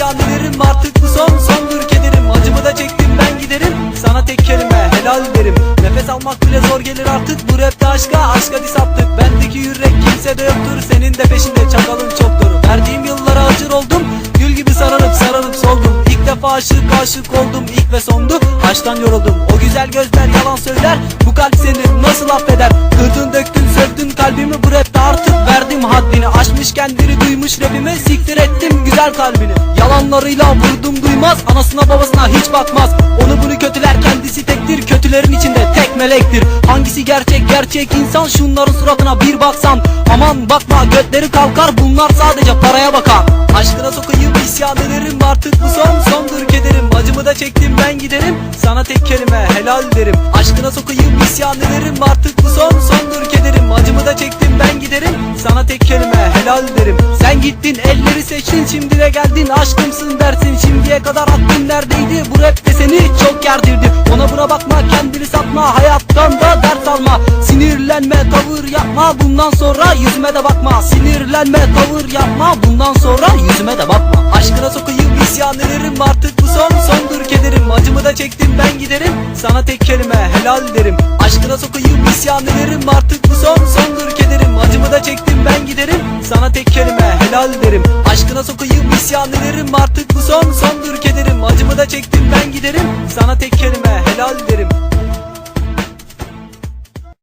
isyan ederim artık bu son. Sondur kederim Acımı da çektim ben giderim. Sana tek kelime helal derim. Nefes almak bile zor gelir artık. Bu rapte aşka aşka dis attık Bendeki yürek kimse de yoktur. Senin de peşinde çakalın çoktur Verdiğim yıllara acır oldum. Gül gibi sararıp sararıp soldum. İlk defa aşık aşık oldum. İlk ve sondu. Aşktan yoruldum. O güzel gözler yalan söyler. Bu kalp seni nasıl affeder? Kırdın döktün Kendini duymuş rapime siktir ettim güzel kalbini. Yalanlarıyla vurdum duymaz anasına babasına hiç bakmaz. Onu bunu kötüler kendisi tektir kötülerin içinde tek melektir. Hangisi gerçek gerçek insan şunların suratına bir baksan. Aman bakma götleri kalkar bunlar sadece paraya bakan. Aşkına sokayım isyan ederim artık bu son sondur kederim. Acımı da çektim ben giderim sana tek kelime helal derim. Aşkına sokayım isyan ederim artık bu son sondur kederim. Acımı da çektim ben giderim sana tek kelime helal derim. Sen gittin elleri seçtin şimdi de geldin. Aşkımsın dersin Şimdiye kadar aklın neredeydi? Bu rap de seni çok gerdirdi. Ona buna bakma kendini satma hayattan da ders alma. Sinirlenme tavır yapma bundan sonra yüzüme de bakma. Sinirlenme tavır yapma bundan sonra yüzüme de bakma. Aşkına sokayım isyan ederim artık bu son sondur kederim. Acımı da çektim ben giderim. Sana tek kelime helal derim. Aşkına sokayım isyan ederim artık bu son tek kelime helal derim. Aşkına sokayım isyan ederim artık bu son sondur kederim. Acımı da çektim ben giderim. Sana tek kelime helal derim.